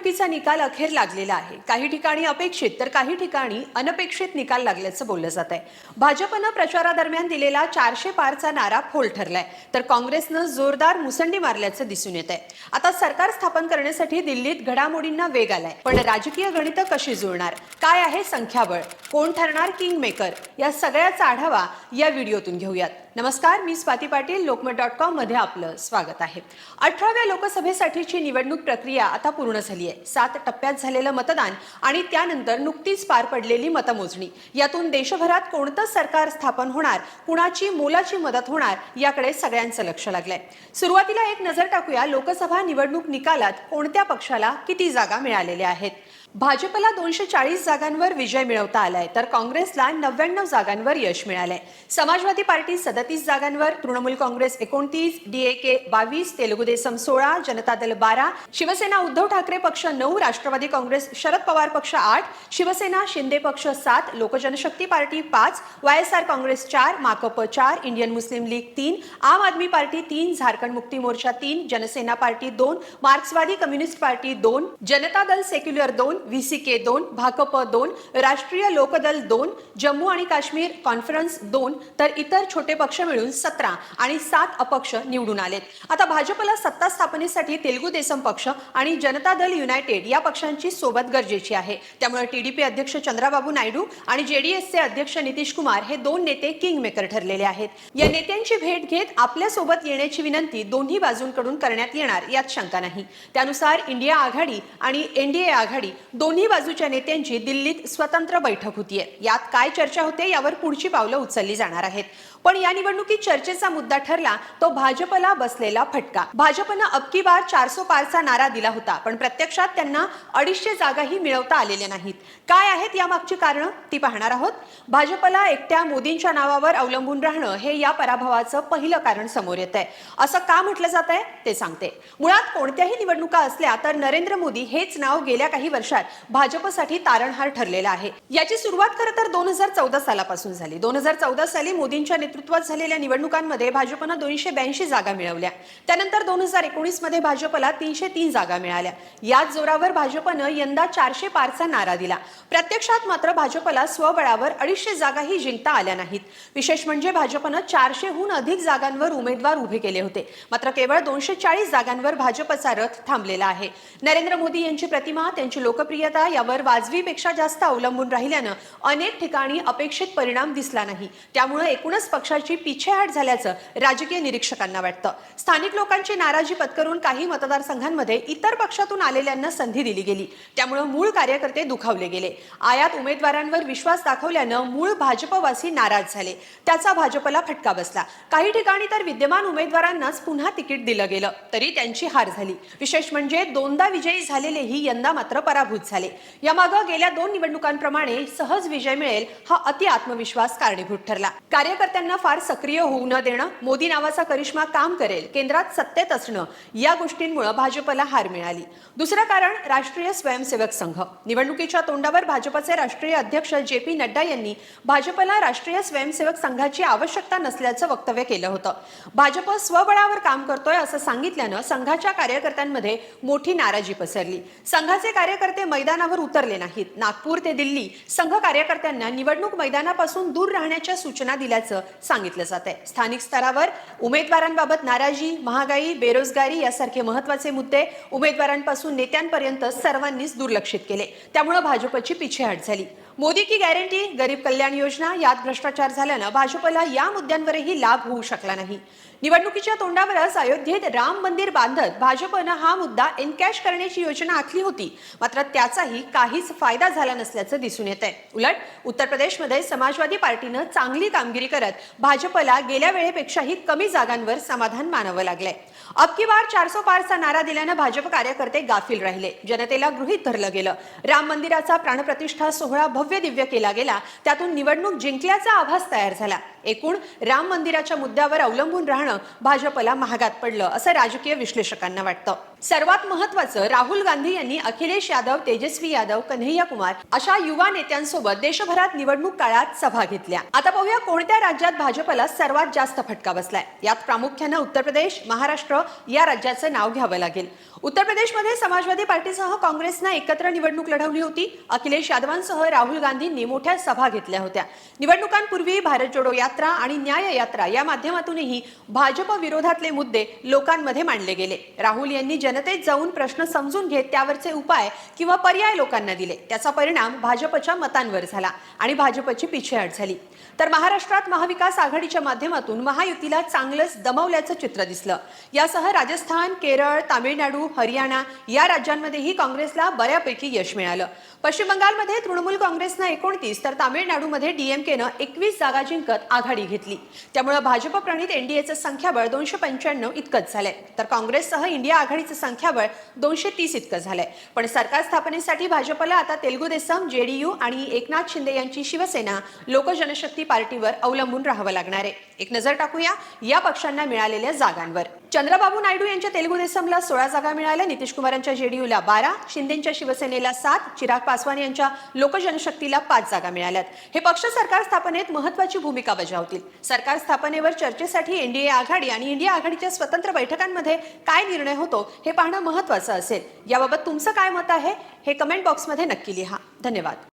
निवडणुकीचा निकाल अखेर लागलेला आहे. काही ठिकाणी अपेक्षित तर काही ठिकाणी अनपेक्षित निकाल लागल्याचं बोललं जात आहे भाजपनं प्रचारादरम्यान दिलेला चारशे पारचा नारा फोल ठरलाय. तर काँग्रेसनं जोरदार मुसंडी मारल्याचं दिसून येत आहे आता सरकार स्थापन करण्यासाठी दिल्लीत घडामोडींना वेग आलाय. पण राजकीय गणितं कशी जुळणार? काय आहे संख्याबळ? कोण ठरणार किंग मेकर या सगळ्याचा आढावा या व्हिडिओतून घेऊयात. नमस्कार मी स्वाती पाटील लोकमत डॉट कॉममध्ये आपलं स्वागत आहे. अठराव्या लोकसभेसाठीची निवडणूक प्रक्रिया आता पूर्ण झाली आहे. सात टप्प्यात झालेलं मतदान आणि त्यानंतर नुकतीच पार पडलेली मतमोजणी. यातून देशभरात कोणतं सरकार स्थापन होणार कुणाची मोलाची मदत होणार याकडे सगळ्यांचं लक्ष लागलंय. सुरुवातीला एक नजर टाकूया लोकसभा निवडणूक निकालात कोणत्या पक्षाला किती जागा मिळालेल्या आहेत? भाजपला दोनशे चाळीस जागांवर विजय मिळवता आलाय तर काँग्रेसला नव्याण्णव जागांवर यश मिळालंय. समाजवादी पार्टी सदतीस जागांवर तृणमूल काँग्रेस एकोणतीस डीएके बावीस तेलुगू देसम सोळा जनता दल बारा शिवसेना उद्धव ठाकरे पक्ष नऊ राष्ट्रवादी काँग्रेस शरद पवार पक्ष आठ शिवसेना शिंदे पक्ष सात लोकजनशक्ती पार्टी पाच वाय एस आर काँग्रेस चार माकप चार इंडियन मुस्लिम लीग तीन आम आदमी पार्टी तीन झारखंड मुक्ती मोर्चा तीन जनसेना पार्टी दोन मार्क्सवादी कम्युनिस्ट पार्टी दोन जनता दल सेक्युलर दोन व्हीसीके दोन भाकप दोन राष्ट्रीय लोकदल दोन जम्मू आणि काश्मीर कॉन्फरन्स दोन तर इतर छोटे पक्ष मिळून सतरा आणि सात अपक्ष निवडून आलेत. आता भाजपला सत्ता स्थापनेसाठी तेलुगू देसम पक्ष आणि जनता दल युनायटेड या पक्षांची सोबत गरजेची आहे. त्यामुळे टीडीपी अध्यक्ष चंद्राबाबू नायडू आणि जेडीएसचे अध्यक्ष नितीश कुमार हे दोन नेते किंग मेकर ठरलेले आहेत. या नेत्यांची भेट घेत आपल्यासोबत येण्याची विनंती दोन्ही बाजूंकडून करण्यात येणार यात शंका नाही. त्यानुसार इंडिया आघाडी आणि एनडीए आघाडी दोन्ही बाजूच्या नेत्यांची दिल्लीत स्वतंत्र बैठक होतीये. यात काय चर्चा होते यावर पुढची पावलं उचलली जाणार आहेत. पण या निवडणुकीत चर्चेचा मुद्दा ठरला तो भाजपला बसलेला फटका. भाजपनं अबकी बार चारसो पारचा नारा दिला होता पण प्रत्यक्षात त्यांना अडीचशे जागाही मिळवता आलेल्या नाहीत. काय आहेत यामागची कारणं? ती पाहणार आहोत. भाजपला एकट्या मोदींच्या नावावर अवलंबून राहणं हे या पराभवाचं पहिलं कारण समोर येत आहे असं का म्हटलं जात आहे ते सांगते. मुळात कोणत्याही निवडणुका असल्या तर नरेंद्र मोदी हेच नाव गेल्या काही वर्षात भाजपसाठी तारणहार ठरलेला आहे. याची सुरुवात खरं तर दोन हजार चौदा सालापासून झाली. दोन हजार चौदा साली मोदींच्या नेतृत्वात झालेल्या निवडणुकांमध्ये भाजपनं दोनशे ब्याऐंशी जागा मिळवल्या. त्यानंतर दोन हजार एकोणीसमध्ये भाजपला तीनशे तीन जागा मिळाल्या. याच जोरावर भाजपनं यंदा चारशे पारचा नारा दिला. प्रत्यक्षात मात्र भाजपला स्वबळावर अडीचशे जागाही जिंकता आल्या नाहीत. विशेष म्हणजे भाजपनं चारशेहून अधिक जागांवर उमेदवार उभे केले होते. मात्र केवळ दोनशे चाळीस जागांवर भाजपचा रथ थांबलेला आहे. नरेंद्र मोदी यांची प्रतिमा त्यांची लोकप्रिय लोकप्रियता यावर वाजवीपेक्षा जास्त अवलंबून राहिल्यानं अनेक ठिकाणी अपेक्षित परिणाम दिसला नाही. त्यामुळे एकूणच पक्षाची पिछेहाट झाल्याचं राजकीय निरीक्षकांना वाटतं. स्थानिक लोकांची नाराजी पत्करून काही मतदारसंघांमध्ये इतर पक्षातून आलेल्यांना संधी दिली गेली. त्यामुळे मूळ कार्यकर्ते दुखावले गेले. आयात उमेदवारांवर विश्वास दाखवल्यानं मूळ भाजपवासी नाराज झाले. त्याचा भाजपला फटका बसला. काही ठिकाणी तर विद्यमान उमेदवारांनाच पुन्हा तिकीट दिलं गेलं. तरी त्यांची हार झाली. विशेष म्हणजे दोनदा विजयी झालेलेही यंदा मात्र पराभूत पराभूत झाले. यामागं गेल्या दोन निवडणुकांप्रमाणे सहज विजय मिळेल हा अति आत्मविश्वास कारणीभूत ठरला. कार्यकर्त्यांना फार सक्रिय होऊ न देणं मोदी नावाचा करिश्मा काम करेल केंद्रात सत्तेत असणं या गोष्टींमुळे भाजपला हार मिळाली. दुसरं कारण राष्ट्रीय स्वयंसेवक संघ. निवडणुकीच्या तोंडावर भाजपचे राष्ट्रीय अध्यक्ष जे पी नड्डा यांनी भाजपला राष्ट्रीय स्वयंसेवक संघाची आवश्यकता नसल्याचं वक्तव्य केलं होतं. भाजप स्वबळावर काम करतोय असं सांगितल्यानं संघाच्या कार्यकर्त्यांमध्ये मोठी नाराजी पसरली. संघाचे कार्यकर्ते मैदानावर उतरले नाहीत. नागपूर ते दिल्ली संघ कार्यकर्त्यांना निवडणूक मैदानापासून दूर राहण्याच्या सूचना दिल्याचं सांगितलं जात आहे. स्थानिक स्तरावर उमेदवारांबाबत नाराजी महागाई बेरोजगारी यासारखे महत्त्वाचे मुद्दे उमेदवारांपासून नेत्यांपर्यंत सर्वांनीच दुर्लक्षित केले. त्यामुळे भाजपची पिछेहाट झाली. मोदी की गॅरंटी गरीब कल्याण योजना यात भ्रष्टाचार झाल्यानं भाजपला या मुद्द्यांवरही लाभ होऊ शकला नाही. निवडणुकीच्या तोंडावरच अयोध्येत राम मंदिर बांधत भाजपनं हा मुद्दा एनकॅश करण्याची योजना आखली होती. मात्र त्याचाही काहीच फायदा झाला नसल्याचं दिसून येत आहे उलट उत्तर प्रदेशमध्ये समाजवादी पार्टीनं चांगली कामगिरी करत भाजपला गेल्या वेळेपेक्षाही कमी जागांवर समाधान मानावं लागलंय. अबकी बार चारसो पारचा नारा दिल्यानं भाजप कार्यकर्ते गाफील राहिले. जनतेला गृहीत धरलं गेलं. राम मंदिराचा प्राणप्रतिष्ठा सोहळा भव्य भव्य दिव्य केला गेला. त्यातून निवडणूक जिंकल्याचा आभास तयार झाला. एकूण राम मंदिराच्या मुद्द्यावर अवलंबून राहणं भाजपला महागात पडलं असं राजकीय विश्लेषकांना वाटतं. सर्वात महत्वाचं राहुल गांधी यांनी अखिलेश यादव तेजस्वी यादव कन्हैया कुमार अशा युवा नेत्यांसोबत देशभरात निवडणूक काळात सभा घेतल्या. आता पाहूया कोणत्या राज्यात भाजपला सर्वात जास्त फटका बसलाय. यात प्रामुख्यानं उत्तर प्रदेश महाराष्ट्र या राज्याचं नाव घ्यावं लागेल. उत्तर प्रदेशमध्ये समाजवादी पार्टीसह काँग्रेसनं एकत्र निवडणूक लढवली होती. अखिलेश यादवांसह राहुल गांधींनी मोठ्या सभा घेतल्या होत्या. निवडणुकांपूर्वी भारत जोडो यात्रा आणि न्याय यात्रा या माध्यमातूनही भाजप विरोधातले मुद्दे लोकांमध्ये मांडले गेले. राहुल यांनी जनतेत जाऊन प्रश्न समजून घेत त्यावरचे उपाय किंवा पर्याय लोकांना दिले. त्याचा परिणाम भाजपच्या मतांवर झाला आणि भाजपची पिछेहाट झाली. तर महाराष्ट्रात महाविकास आघाडीच्या माध्यमातून महायुतीला चांगलंच दमवल्याचं चित्र दिसलं. यासह राजस्थान केरळ तामिळनाडू हरियाणा या राज्यांमध्येही काँग्रेसला बऱ्यापैकी यश मिळालं. पश्चिम बंगालमध्ये तृणमूल काँग्रेसनं एकोणतीस तर तामिळनाडूमध्ये डीएमकेनं एकवीस जागा जिंकत आघाडी घेतली. त्यामुळे भाजप प्रणित एनडीएचं संख्याबळ दोनशे पंच्याण्णव इतकंच झालंय. तर काँग्रेससह इंडिया आघाडीचं संख्याबळ दोनशे तीस इतकं झालंय. पण सरकार स्थापनेसाठी भाजपला आता तेलगू देसम जेडीयू आणि एकनाथ शिंदे यांची शिवसेना लोकजनशक्ती पार्टीवर अवलंबून राहावं लागणार आहे. एक नजर टाकूया या पक्षांना मिळालेल्या जागांवर. चंद्रबाबू नायडू यांच्या तेलुगू देसमला सोळा जागा मिळाल्या. नितीश कुमारांच्या जेडीयूला बारा शिंदेच्या शिवसेनेला सात चिराग पासवान यांच्या लोकजनशक्तीला पाच जागा मिळाल्यात. हे पक्ष सरकार स्थापनेत महत्वाची भूमिका बजावतील. सरकार स्थापनेवर चर्चेसाठी एनडीए आघाडी आणि इंडिया आघाडीच्या स्वतंत्र बैठकांमध्ये काय निर्णय होतो हे पाहणं महत्वाचं असेल. याबाबत तुमचं काय मत आहे हे कमेंट बॉक्समध्ये नक्की लिहा. धन्यवाद.